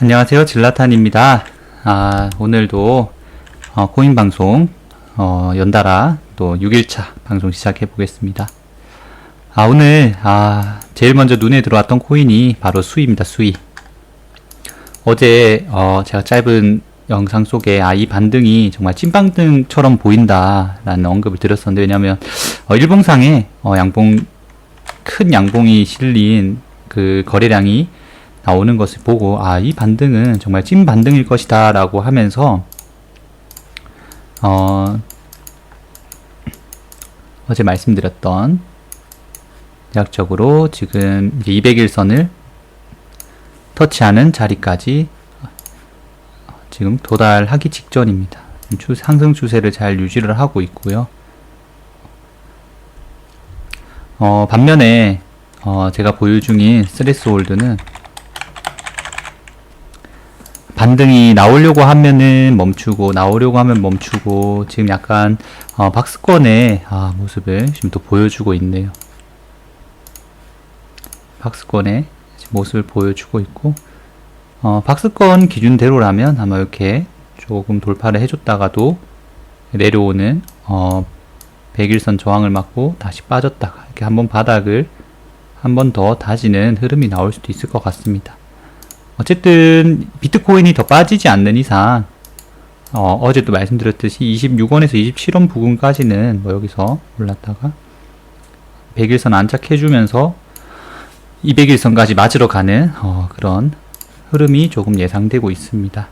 안녕하세요. 질라탄입니다. 아, 오늘도 어, 코인 방송 어, 연달아 또 6일차 방송 시작해 보겠습니다. 아, 오늘 아, 제일 먼저 눈에 들어왔던 코인이 바로 수입니다. 수이. 어제 어, 제가 짧은 영상 속에 아, 이 반등이 정말 찐반등처럼 보인다 라는 언급을 드렸었는데 왜냐면 어, 일봉상에 어, 양봉 큰 양봉이 실린 그 거래량이 나오는 것을 보고 아 이 반등은 정말 찐 반등일 것이다 라고 하면서 어 어제 말씀드렸던 대략적으로 지금 이제 200일선을 터치하는 자리까지 지금 도달하기 직전입니다. 추, 상승 추세를 잘 유지를 하고 있고요. 어, 반면에 어, 제가 보유 중인 스트레스 홀드는 반등이 나오려고 하면은 멈추고 나오려고 하면 멈추고 지금 약간 어, 박스권의 아, 모습을 지금 또 보여주고 있네요. 박스권의 모습을 보여주고 있고 어, 박스권 기준대로라면 아마 이렇게 조금 돌파를 해줬다가도 내려오는 어, 100일선 저항을 맞고 다시 빠졌다가 이렇게 한번 바닥을 한 번 더 다지는 흐름이 나올 수도 있을 것 같습니다. 어쨌든 비트코인이 더 빠지지 않는 이상 어, 제도 말씀드렸듯이 26원에서 27원 부근까지는 뭐 여기서 올랐다가 100일선 안착해주면서 200일선까지 맞으러 가는 어, 그런 흐름이 조금 예상되고 있습니다.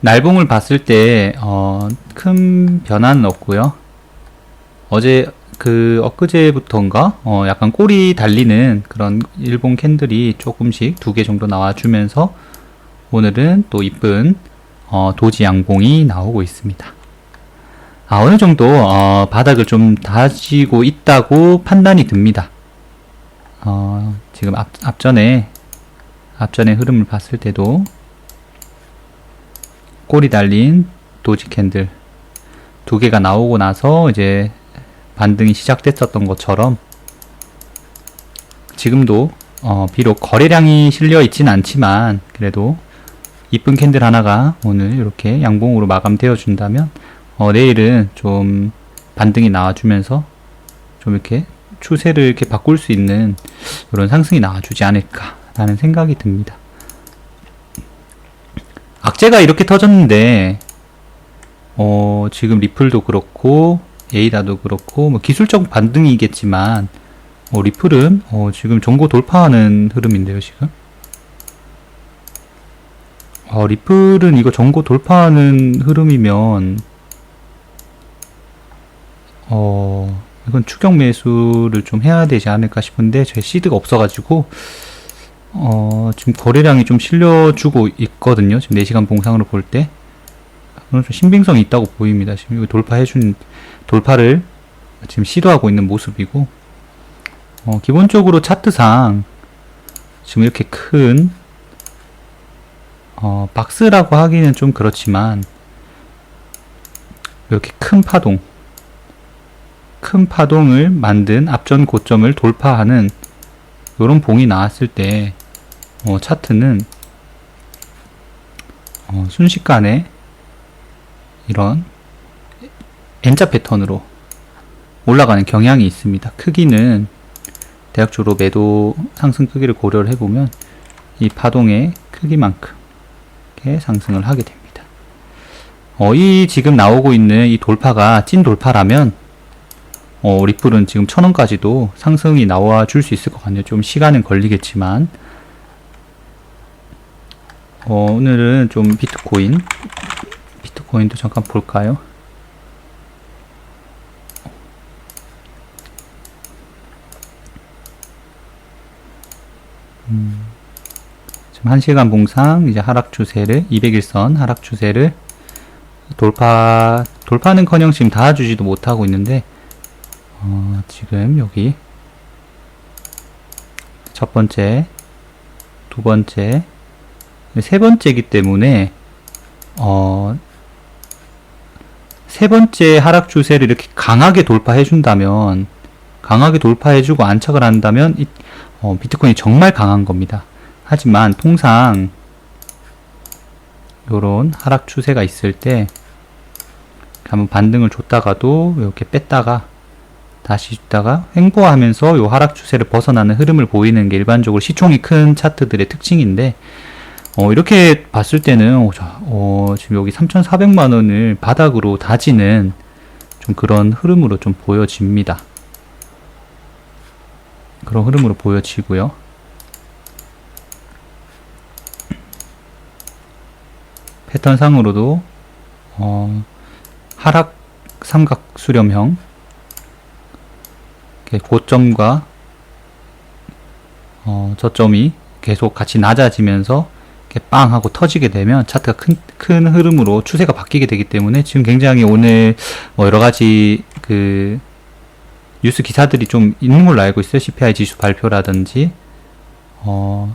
날봉을 봤을 때, 어, 큰 변화는 없고요. 어제, 그, 엊그제부터인가? 어, 약간 꼬리 달리는 그런 일본 캔들이 조금씩 두 개 정도 나와주면서 오늘은 또 이쁜, 어, 도지 양봉이 나오고 있습니다. 아, 어느 정도, 어, 바닥을 좀 다지고 있다고 판단이 듭니다. 어, 지금 앞, 앞전에, 앞전의 흐름을 봤을 때도 꼬리 달린 도지 캔들 두 개가 나오고 나서 이제 반등이 시작됐었던 것처럼 지금도 어, 비록 거래량이 실려 있진 않지만 그래도 이쁜 캔들 하나가 오늘 이렇게 양봉으로 마감되어 준다면 어, 내일은 좀 반등이 나와주면서 좀 이렇게 추세를 이렇게 바꿀 수 있는 그런 상승이 나와주지 않을까라는 생각이 듭니다. 악재가 이렇게 터졌는데 어, 지금 리플도 그렇고 에이다도 그렇고 뭐 기술적 반등이겠지만 어, 리플은 어, 지금 전고 돌파하는 흐름인데요 지금 어, 리플은 이거 전고 돌파하는 흐름이면 어 이건 추격 매수를 좀 해야 되지 않을까 싶은데 제 시드가 없어가지고 어, 지금 거래량이 좀 실려주고 있거든요. 지금 4시간 봉상으로 볼 때. 좀 신빙성이 있다고 보입니다. 지금 돌파해준, 돌파를 지금 시도하고 있는 모습이고, 어, 기본적으로 차트상 지금 이렇게 큰, 어, 박스라고 하기는 좀 그렇지만, 이렇게 큰 파동, 큰 파동을 만든 앞전 고점을 돌파하는 이런 봉이 나왔을 때 어, 차트는 어, 순식간에 이런 N자 패턴으로 올라가는 경향이 있습니다. 크기는 대략적으로 매도 상승 크기를 고려를 해보면 이 파동의 크기만큼 상승을 하게 됩니다. 어, 이 지금 나오고 있는 이 돌파가 찐 돌파라면 어, 리플은 지금 천원까지도 상승이 나와 줄 수 있을 것 같네요. 좀 시간은 걸리겠지만, 어, 오늘은 좀 비트코인, 비트코인도 잠깐 볼까요? 음, 지금 1시간 봉상, 이제 하락 추세를, 200일선 하락 추세를 돌파, 돌파는 커녕 지금 닿아주지도 못하고 있는데, 어, 지금 여기 첫 번째, 두 번째, 세 번째이기 때문에 어, 세 번째 하락 추세를 이렇게 강하게 돌파해 준다면 강하게 돌파해 주고 안착을 한다면 이, 어, 비트코인이 정말 강한 겁니다. 하지만 통상 요런 하락 추세가 있을 때 한번 반등을 줬다가도 이렇게 뺐다가 다시 줬다가 횡보하면서 요 하락 추세를 벗어나는 흐름을 보이는 게 일반적으로 시총이 큰 차트들의 특징인데 어, 이렇게 봤을 때는 어, 지금 여기 3,400만 원을 바닥으로 다지는 좀 그런 흐름으로 좀 보여집니다. 그런 흐름으로 보여지고요. 패턴상으로도 어, 하락 삼각 수렴형 고점과 어, 저점이 계속 같이 낮아지면서 빵 하고 터지게 되면 차트가 큰, 큰 흐름으로 추세가 바뀌게 되기 때문에 지금 굉장히 오늘 뭐 여러 가지 그 뉴스 기사들이 좀 있는 걸로 알고 있어요. CPI 지수 발표라든지 어,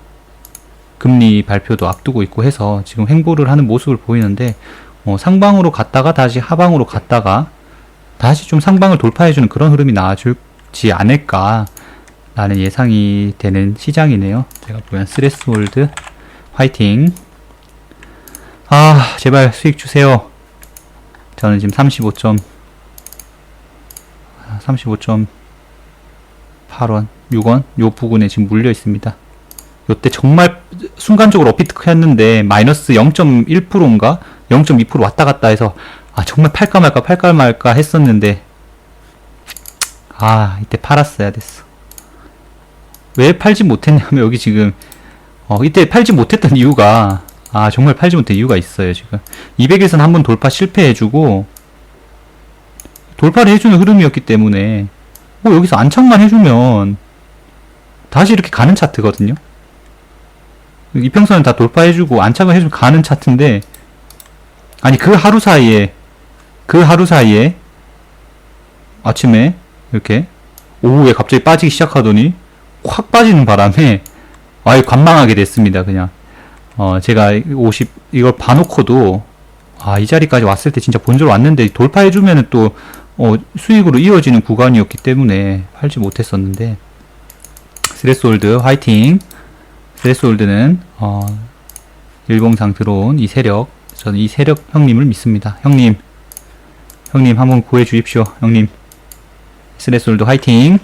금리 발표도 앞두고 있고 해서 지금 횡보를 하는 모습을 보이는데 어, 상방으로 갔다가 다시 하방으로 갔다가 다시 좀 상방을 돌파해주는 그런 흐름이 나와줄지 않을까 라는 예상이 되는 시장이네요. 제가 보면 스레스홀드 화이팅 아 제발 수익 주세요. 저는 지금 35점 35.8원 6원 요 부근에 지금 물려 있습니다. 요때 정말 순간적으로 어피트크였는데 마이너스 0.1%인가 0.2% 왔다 갔다 해서 아 정말 팔까 말까 팔까 말까 했었는데 아 이때 팔았어야 됐어 왜 팔지 못했냐면 여기 지금 어 이때 팔지 못했던 이유가 아 정말 팔지 못한 이유가 있어요 지금. 200일선 한 번 돌파 실패해주고 돌파를 해주는 흐름이었기 때문에 뭐 여기서 안착만 해주면 다시 이렇게 가는 차트거든요. 이평선을 다 돌파해주고 안착을 해주면 가는 차트인데 아니 그 하루 사이에 그 하루 사이에 아침에 이렇게 오후에 갑자기 빠지기 시작하더니 확 빠지는 바람에 아예 관망하게 됐습니다 그냥. 어 제가 50 이걸 봐놓고도 아 이 자리까지 왔을 때 진짜 본절 왔는데 돌파해주면은 또 어, 수익으로 이어지는 구간이었기 때문에 팔지 못했었는데. 스레스홀드 화이팅. 스레스홀드는 어, 일봉상 들어온 이 세력 저는 이 세력 형님을 믿습니다. 형님. 형님 한번 구해 주십시오 형님. 스레스홀드 화이팅